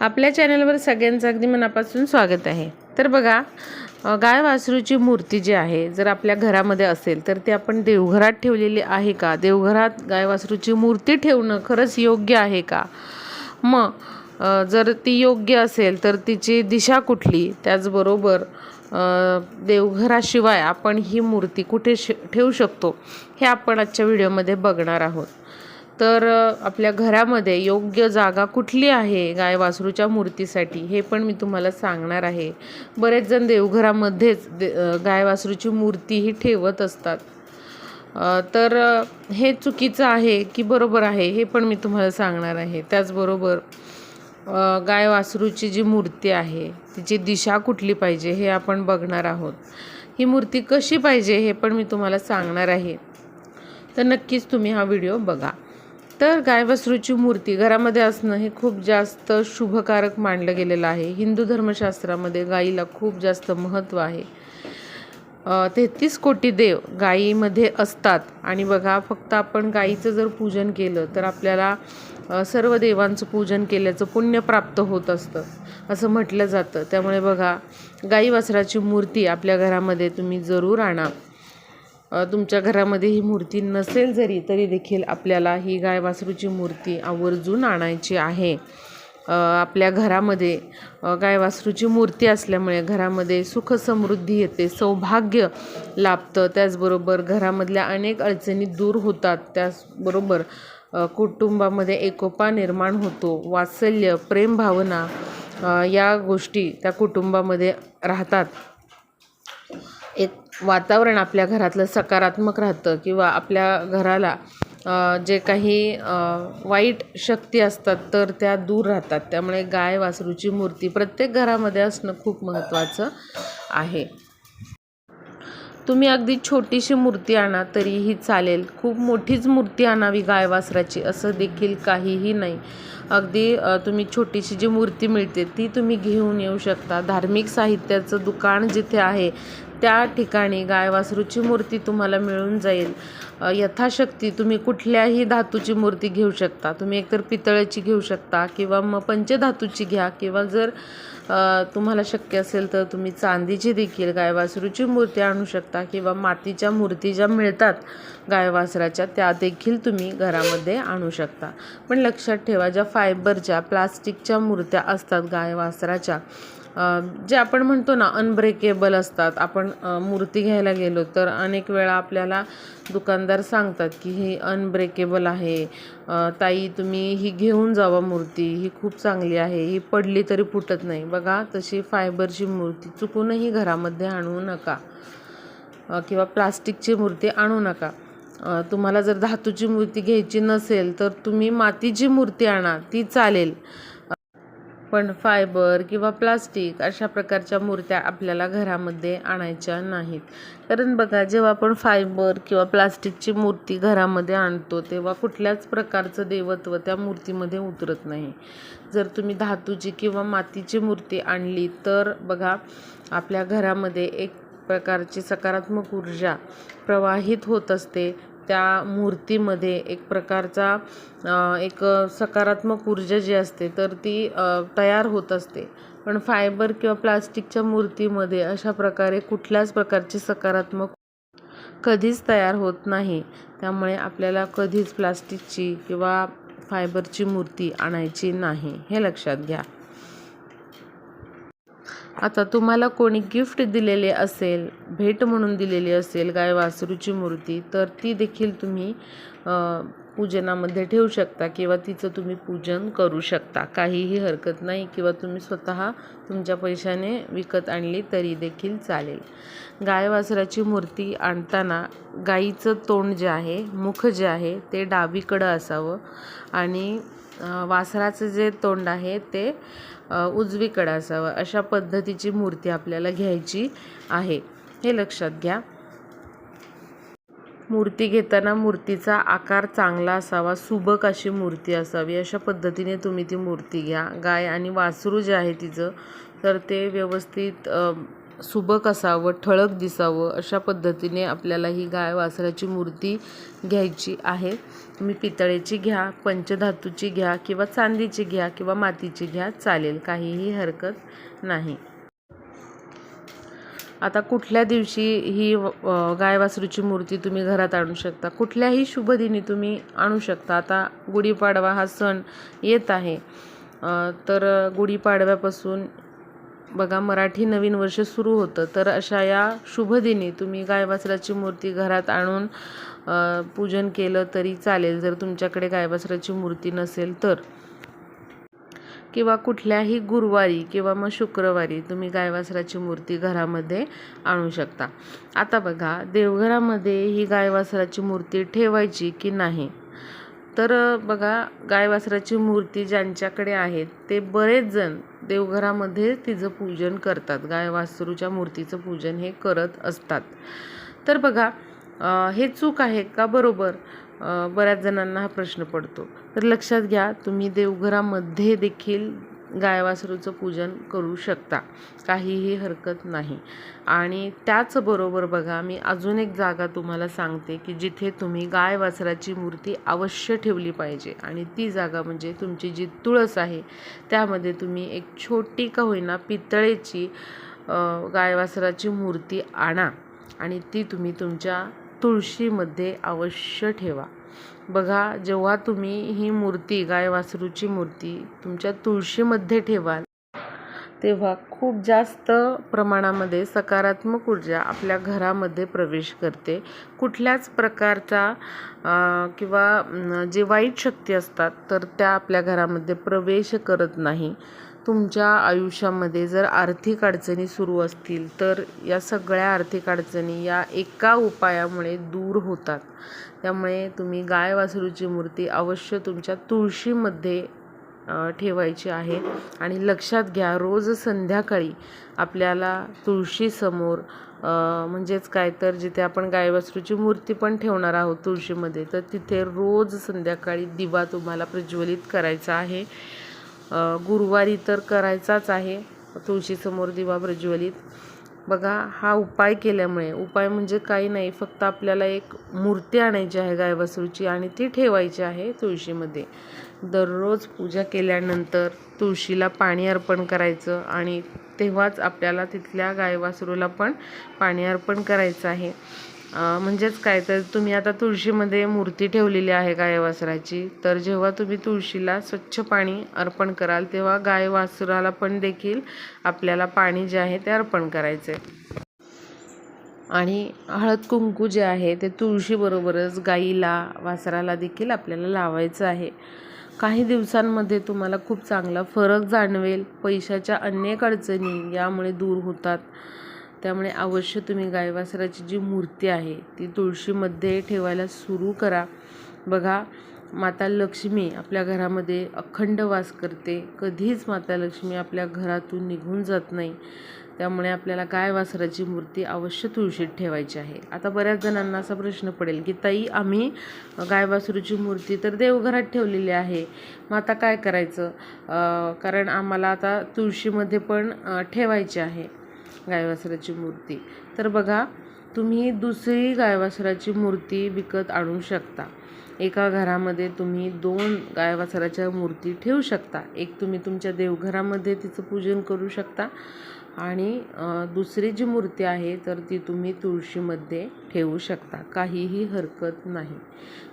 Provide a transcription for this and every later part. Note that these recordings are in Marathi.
आपल्या चॅनलवर सगळ्यांचं अगदी मनापासून स्वागत आहे. तर बघा गाय वासरूची मूर्ती जी आहे जर आपल्या घरामध्ये असेल तर ती आपण देवघरात ठेवलेली आहे का? देवघरात गाय वासरूची मूर्ती ठेवणं खरंच योग्य आहे का? मग जर ती योग्य असेल तर तिची दिशा कुठली? त्याचबरोबर देवघराशिवाय आपण ही मूर्ती कुठे श ठेवू शकतो? हे आपण आजच्या व्हिडिओमध्ये बघणार आहोत. तर आपल्या घरामध्ये योग्य जागा कुठली आहे गाय वासरूच्या मूर्तीसाठी हे पण मी तुम्हाला सांगणार आहे. बरेच जण देवघरामध्येच दे गाय वासरूची मूर्तीही ठेवत असतात. तर हे चुकीचं आहे की बरोबर आहे हे पण मी तुम्हाला सांगणार आहे. त्याचबरोबर गाय वासरूची जी मूर्ती आहे तिची दिशा कुठली पाहिजे हे आपण बघणार आहोत. ही मूर्ती कशी पाहिजे हे पण मी तुम्हाला सांगणार आहे. तर नक्कीच तुम्ही हा व्हिडिओ बघा. तर गायवसरूची मूर्ती घरामध्ये असणं हे खूप जास्त शुभकारक मानलं गेलेलं आहे. हिंदू धर्मशास्त्रामध्ये गाईला खूप जास्त महत्त्व आहे. तेहतीस कोटी देव गायीमध्ये असतात. आणि बघा फक्त आपण गाईचं जर पूजन केलं तर आपल्याला सर्व देवांचं पूजन केल्याचं पुण्य प्राप्त होत असतं. असं म्हटलं जातं. त्यामुळे बघा गाई वासराची मूर्ती आपल्या घरामध्ये तुम्ही जरूर आणा. तुमच्या घरामध्ये ही मूर्ती नसेल जरी तरी देखील आपल्याला ही गाय वासरूची मूर्ती आवर्जून आणायची आहे. आपल्या घरामध्ये गाय वासरूची मूर्ती असल्यामुळे घरामध्ये सुख समृद्धी येते सौभाग्य लाभतं. त्याचबरोबर घरामधल्या अनेक अडचणी दूर होतात. त्याचबरोबर कुटुंबामध्ये एकोपा निर्माण होतो. वात्सल्य प्रेमभावना या गोष्टी त्या कुटुंबामध्ये राहतात. एक वातावरण आपल्या घरातलं सकारात्मक राहतं किंवा आपल्या घराला जे काही वाईट शक्ती असतात तर त्या दूर राहतात. त्यामुळे गाय वासरूची मूर्ती प्रत्येक घरामध्ये असणं खूप महत्त्वाचं आहे. तुम्ही अगदी छोटीशी मूर्ती आणा तरीही चालेल. खूप मोठीच मूर्ती आणावी गाय वासराची असं देखील काहीही नाही. अगदी तुम्ही छोटीशी जी मूर्ती मिळते ती तुम्ही घेऊन येऊ शकता. धार्मिक साहित्याचं दुकान जिथे आहे त्या ठिकाणी गाय वासरूची मूर्ती तुम्हाला मिळून जाईल. यथाशक्ती तुम्ही कुठल्याही धातूची मूर्ती घेऊ शकता. तुम्ही एकतर पितळेची घेऊ शकता किंवा मग पंचधातूची घ्या किंवा जर तुम्हाला शक्य असेल तर तुम्ही चांदीची देखील गाय वासरूची मूर्ती आणू शकता किंवा मातीच्या मूर्ती ज्या मिळतात गाय वासराच्या त्या देखील तुम्ही घरामध्ये आणू शकता. पण लक्षात ठेवा ज्या फायबरच्या प्लास्टिकच्या मूर्त्या असतात गाय वासराच्या जे आपण म्हणतो ना अनब्रेकेबल असतात. आपण मूर्ती घ्यायला गेलो तर अनेक वेळा आपल्याला दुकानदार सांगतात की ही अनब्रेकेबल आहे. ताई तुम्ही ही घेऊन जावा मूर्ती. ही खूप चांगली आहे. ही पडली तरी फुटत नाही. बघा तशी फायबरची मूर्ती चुकूनही घरामध्ये आणू नका. किंवा प्लास्टिकची मूर्ती आणू नका. तुम्हाला जर धातूची मूर्ती घ्यायची नसेल तर तुम्ही मातीची मूर्ती आणा. ती चालेल. पण फायबर किंवा प्लास्टिक अशा प्रकारच्या मूर्त्या आपल्याला घरामध्ये आणायच्या नाहीत. कारण बघा जेव्हा आपण फायबर किंवा प्लास्टिकची मूर्ती घरामध्ये आणतो तेव्हा कुठल्याच प्रकारचं देवत्व त्या मूर्तीमध्ये उतरत नाही. जर तुम्ही धातूची किंवा मातीची मूर्ती आणली तर बघा आपल्या घरामध्ये एक प्रकारची सकारात्मक ऊर्जा प्रवाहित होत असते. त्या मूर्तीमध्ये एक प्रकारचा एक सकारात्मक ऊर्जा जी असते तर ती तयार होत असते. पण फायबर किंवा प्लास्टिकच्या मूर्तीमध्ये अशा प्रकारे कुठल्याच प्रकारची सकारात्मक कधीच तयार होत नाही. त्यामुळे आपल्याला कधीच प्लास्टिकची किंवा फायबरची मूर्ती आणायची नाही हे लक्षात घ्या. आता तुम्हाला कोणी गिफ्ट दिलेले असेल भेट म्हणून दिलेली असेल गाय वासरूची मूर्ती तर ती देखील तुम्ही पूजनामध्ये ठेवू शकता किंवा तिचं तुम्ही पूजन करू शकता. काहीही हरकत नाही किंवा तुम्ही स्वतः तुमच्या पैशाने विकत आणली तरी देखील चालेल. गाय वासराची मूर्ती आणताना गाईचं तोंड जे आहे मुख जे आहे ते डावीकडं असावं आणि वासराचं जे तोंड आहे ते उजवीकडं असावं. अशा पद्धतीची मूर्ती आपल्याला घ्यायची आहे. हे लक्षात घ्या. मूर्ती घेताना मूर्तीचा आकार चांगला असावा सुबक अशी मूर्ती असावी. अशा पद्धतीने तुम्ही ती मूर्ती घ्या. गाय आणि वासरू जे आहे तिचं तर ते व्यवस्थित सुबक असावं ठळक दिसावं अशा पद्धतीने आपल्याला ही गाय वासराची मूर्ती घ्यायची आहे. तुम्ही पितळेची घ्या पंचधातूची घ्या किंवा चांदीची घ्या किंवा मातीची घ्या चालेल. काहीही हरकत नाही. आता कुठल्या दिवशी ही गाय वासरूची मूर्ती तुम्ही घरात आणू शकता? कुठल्याही शुभदिनी तुम्ही आणू शकता. आता गुढीपाडवा हा सण येत आहे. तर गुढीपाडव्यापासून बघा मराठी नवीन वर्ष सुरू होतं. तर अशा या शुभदिनी तुम्ही गायवासराची मूर्ती घरात आणून पूजन केलं तरी चालेल. जर तुमच्याकडे गायवासराची मूर्ती नसेल तर. किंवा कुठल्याही गुरुवारी किंवा मग शुक्रवारी तुम्ही गायवासराची मूर्ती घरामध्ये आणू शकता. आता बघा देवघरामध्ये ही गायवासराची मूर्ती ठेवायची की नाही? तर बघा गाय वासराची मूर्ती ज्यांच्याकडे आहेत ते बरेच जण देवघरामध्ये तिचं पूजन करतात. गाय वासरूच्या मूर्तीचं पूजन हे करत असतात. तर बघा हे चूक आहे का बरोबर? बऱ्याच जणांना हा प्रश्न पडतो. तर लक्षात घ्या तुम्ही देवघरामध्ये देखील गाय वासरूचं पूजन करू शकता. काहीही हरकत नाही. आणि त्याचबरोबर बघा मी अजून एक जागा तुम्हाला सांगते की जिथे तुम्ही गाय वासराची मूर्ती अवश्य ठेवली पाहिजे. आणि ती जागा म्हणजे तुमची जी तुळस आहे त्यामध्ये तुम्ही एक छोटी का होईना पितळेची गायवासराची गाय वासराची मूर्ती आणा. आणि ती तुम्ही तुमच्या तुळशीमध्ये अवश्य ठेवा. बघा जेव्हा तुम्ही ही मूर्ती गाय वासरूची मूर्ती तुमच्या तुळशीमध्ये ठेवाल तेव्हा खूप जास्त प्रमाणामध्ये सकारात्मक ऊर्जा आपल्या घरामध्ये प्रवेश करते. कुठल्याच प्रकारचा किंवा जे वाईट शक्ती असतात तर त्या आपल्या घरामध्ये प्रवेश करत नाही. तुमच्या आयुष्यामध्ये जर आर्थिक अडचणी सुरू असतील तर या सगळ्या आर्थिक अडचणी या एका उपायामुळे दूर होतात. त्यामुळे तुम्ही गाय वासरूची मूर्ती अवश्य तुमच्या तुळशीमध्ये ठेवायची आहे. आणि लक्षात घ्या रोज संध्याकाळी आपल्याला तुळशीसमोर म्हणजेच काय तर जिथे आपण गाय वासरूची मूर्ती पण ठेवणार आहोत तुळशीमध्ये तर तिथे रोज संध्याकाळी दिवा तुम्हाला प्रज्वलित करायचा आहे. गुरुवारी तर करायचाच आहे तुळशीसमोर दिवा प्रज्वलित. बघा हा उपाय केल्यामुळे उपाय म्हणजे काही नाही फक्त आपल्याला एक मूर्ती आणायची आहे गाय वासरूची आणि ती ठेवायची आहे तुळशीमध्ये. दररोज पूजा केल्यानंतर तुळशीला पाणी अर्पण करायचं आणि तेव्हाच आपल्याला तिथल्या गाय वासरूला पण पाणी अर्पण करायचं आहे. म्हणजेच काय तर तुम्ही आता तुळशीमध्ये मूर्ती ठेवलेली आहे गाय वासराची तर जेव्हा तुम्ही तुळशीला स्वच्छ पाणी अर्पण कराल तेव्हा गाय वासराला पण देखील आपल्याला पाणी जे आहे ते अर्पण करायचं आहे आणि हळद कुंकू जे आहे ते तुळशीबरोबरच गाईला वासराला देखील आपल्याला लावायचं आहे. काही दिवसांमध्ये तुम्हाला खूप चांगला फरक जाणवेल. पैशाच्या अनेक अडचणी यामुळे दूर होतात. त्यामुळे अवश्य तुम्ही गाय वासराची जी मूर्ती आहे ती तुळशीमध्ये ठेवायला सुरू करा. बघा माता लक्ष्मी आपल्या घरामध्ये अखंड वास करते. कधीच माता लक्ष्मी आपल्या घरातून निघून जात नाही. त्यामुळे आपल्याला गाय वासराची मूर्ती अवश्य तुळशीत ठेवायची आहे. आता बऱ्याच जणांना असा प्रश्न पडेल की ताई आम्ही गाय वासरूची मूर्ती तर देवघरात ठेवलेली आहे. मग आता काय करायचं? कारण आम्हाला आता तुळशीमध्ये पण ठेवायची आहे. गायवासराची मूर्ती. तर बघा तुम्ही दुसरी गायवासराची मूर्ती विकत आणू शकता. एका घरामध्ये तुम्ही दोन गायवासराच्या मूर्ती ठेवू शकता. एक तुम्ही तुमच्या देवघरामध्ये तिचं पूजन करू शकता आणि दुसरी जी मूर्ती आहे तर ती तुम्ही तुळशीमध्ये ठेवू शकता. काहीही हरकत नाही.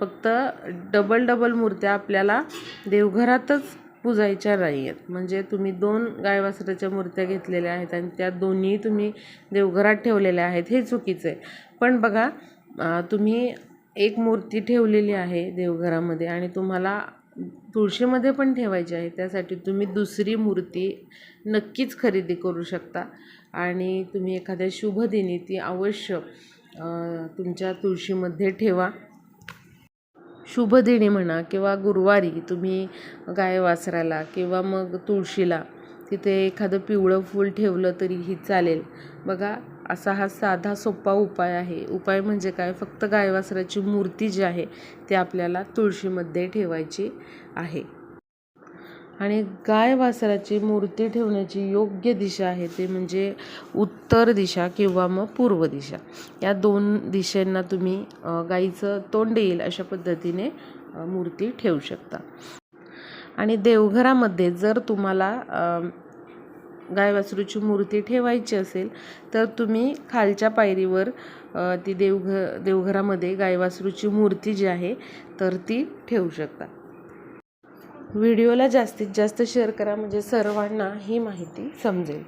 फक्त डबल डबल मूर्त्या आपल्याला देवघरातच पूजायच्या नाही आहेत म्हणजे तुम्ही दोन गायवासराच्या मूर्त्या घेतलेल्या आहेत आणि त्या दोन्ही तुम्ही देवघरात ठेवलेल्या आहेत हे चुकीचं आहे. पण बघा तुम्ही एक मूर्ती ठेवलेली आहे देवघरामध्ये आणि तुम्हाला तुळशीमध्ये पण ठेवायची आहे. त्यासाठी तुम्ही दुसरी मूर्ती नक्कीच खरेदी करू शकता आणि तुम्ही एखाद्या शुभदिनी ती अवश्य तुमच्या तुळशीमध्ये ठेवा. शुभदिनी म्हणा किंवा गुरुवारी तुम्ही गाय वासराला किंवा मग तुळशीला तिथे एखादं पिवळं फूल ठेवलं तरीही चालेल. बघा असा हा साधा सोपा उपाय आहे. उपाय म्हणजे काय? फक्त गायवासराची मूर्ती जी आहे ती आपल्याला तुळशीमध्ये ठेवायची आहे. आणि गाय वासराची मूर्ती ठेवण्याची योग्य दिशा आहे ते म्हणजे उत्तर दिशा किंवा मग पूर्व दिशा. या दोन दिशेंना तुम्ही गाईचं तोंड येईल अशा पद्धतीने मूर्ती ठेवू शकता. आणि देवघरामध्ये जर तुम्हाला गाय वासरूची मूर्ती ठेवायची असेल तर तुम्ही खालच्या पायरीवर ती देवघ देवघरामध्ये गाय वासरूची मूर्ती जी आहे तर ती ठेवू शकता. व्हिडिओला जास्तीत जास्त शेअर करा म्हणजे सर्वांना ही माहिती समजेल.